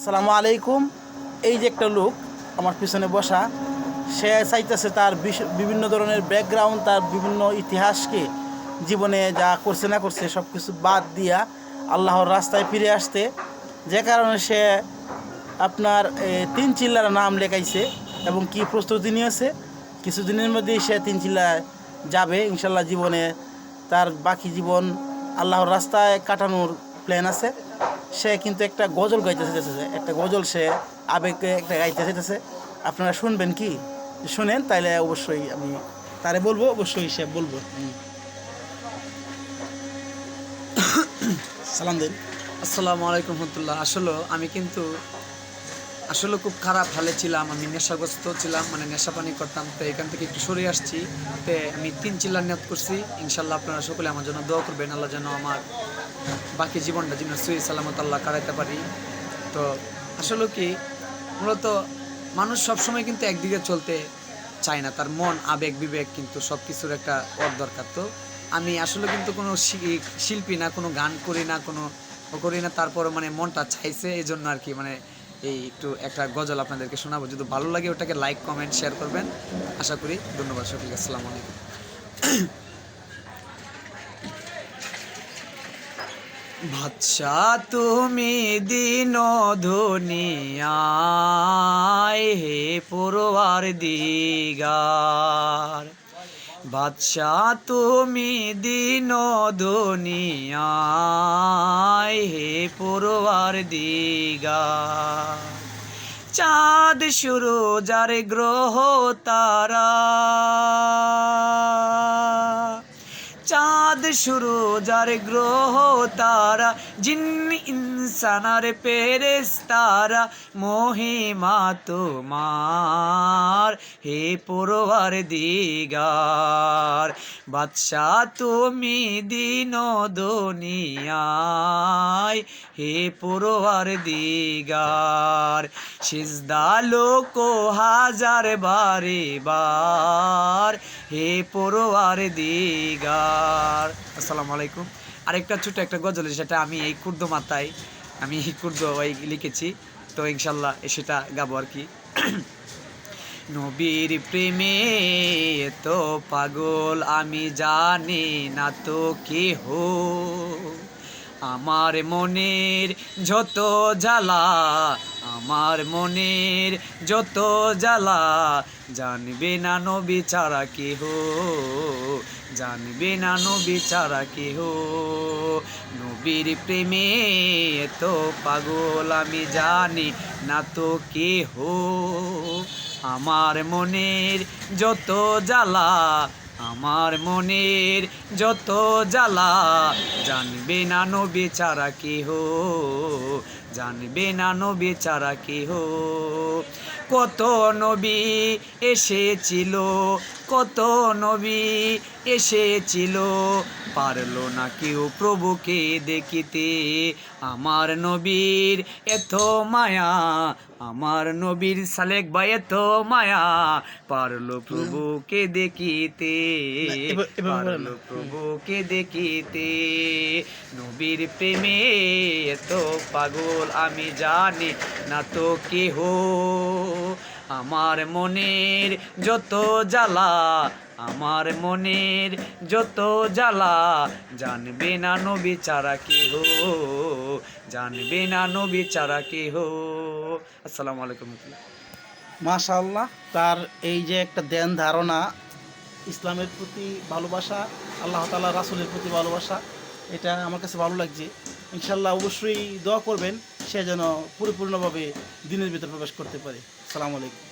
আসসালামু আলাইকুম। এই যে একটা লোক আমার পিছনে বসা, সে চাইতেছে তার বিভিন্ন ধরনের ব্যাকগ্রাউন্ড তার বিভিন্ন ইতিহাসকে, জীবনে যা করছে না করছে সব কিছু বাদ দিয়া আল্লাহর রাস্তায় ফিরে আসতে। যে কারণে সে আপনার তিন চিল্লার নাম লেখাইছে এবং কি প্রস্তুতি নিয়েছে। কিছুদিনের মধ্যেই সে তিন চিল্লায় যাবে, ইনশাল্লাহ জীবনে তার বাকি জীবন আল্লাহর রাস্তায় কাটানোর প্ল্যান আছে। সে কিন্তু একটা গজল গাইতে চাইতেছে একটা গজল সে আবেগে একটা গাইতে চাইতেছে। আপনারা শুনবেন কি? শুনেন, তাইলে অবশ্যই আমি তারে বলব, অবশ্যই সে বলব। সালাম দিন। আসসালামু আলাইকুম রহমতুল্লাহ। আসলে আমি কিন্তু, আসলে খুব খারাপ হালে ছিলাম, আমি নেশাগ্রস্ত ছিলাম মানে নেশা পানি করতাম। তো এখান থেকে একটু সরে আসছি। তো আমি তিন চিল্লার নিয়ত করছি। ইনশাল্লাহ আপনারা সকলে আমার জন্য দোয়া করবেন। আল্লাহ যেন আমার বাকি জীবনটা যেন সুই সালামত আল্লাহ কাটাইতে পারি। তো আসলে কি, মূলত মানুষ সবসময় কিন্তু একদিকে চলতে চায় না। তার মন, আবেগ, বিবেক কিন্তু সব কিছুর একটা ওর দরকার। তো আমি আসলে কিন্তু কোনো শিল্পী না, কোনো গান করি না, কোনো করি না। তারপরে মানে মনটা চাইছে এই জন্য আর কি মানে এই একটু একটা গজল আপনাদেরকে শোনাবো। যদি ভালো লাগে ওটাকে লাইক, কমেন্ট, শেয়ার করবেন। আশা করি ধন্যবাদ সকলকে। আসসালামু আলাইকুম। বাদশা, তুমি দিন ধনিয়ায় হে পড়ুয়ার দিগার বাদশা, তুমি দিন দুনিয়ায় হে পড়ুয়ার দিগার চাঁদ শুরু যার গ্রহ তারা। চাঁদ শুরু, যার গ্রহ তারা জিন ইনসানার পেরেস তারা মহিমা তোমার, হে পড়ুয়ার দিগার, বাদশাহ তুমি দিন দুনিয়ায়, হে পড়ুয়ার দিগার, সিজদা লোক হাজার বারে বার হে পড়ুয়ার দিগার। আসসালামু আলাইকুম। আরেকটা ছোট একটা গজল সেটা আমি এই কুর্দ মাথায়, আমি কুর্দ ওই লিখেছি, তো ইনশাল্লাহ সেটা গাবো আর কি। নবীর প্রেমে তো পাগল, আমি জানি না তো কেহ। আমার মনের যত জ্বালা, আমার মনের যত জ্বালা, জানবে না নবী ছাড়া কেহ, জানবে না নবী ছাড়া কেহ। নবীর প্রেমে তো পাগল আমি জানি না তো কেহ। আমার মনের যত জ্বালা আমার মনের যত জ্বালা, জানবে না নবী ছাড়া কেহ, জানবে না নবী ছাড়া কেহ। কত নবী এসেছিল, কত নবী এসেছিল, পারল না কেউ প্রভুকে দেখিতে। আমার নবীর এত মায়া, আমার নবীর সালেক ভাই এত মায়া, পারল প্রভুকে দেখিতে। পারল প্রভুকে দেখিতে নবীর প্রেমে এত পাগল আমি জানি না তো কেহ। আমার মনের যত জ্বালা আমার মনের যত জ্বালা জানবে না নবী ছাড়া কেহ জানবে না নবী ছাড়া কেহ। আসসালামু আলাইকুম। মাশাআল্লাহ তার এই যে একটা ধ্যান ধারণা ইসলামের প্রতি ভালোবাসা, আল্লাহ তালা রাসুলের প্রতি ভালোবাসা, এটা আমার কাছে ভালো লাগছে। ইনশাল্লাহ অবশ্যই দোয়া করবেন, সে যেন পরিপূর্ণভাবে দিনের ভিতরে প্রবেশ করতে পারে। সালাম আলাইকুম।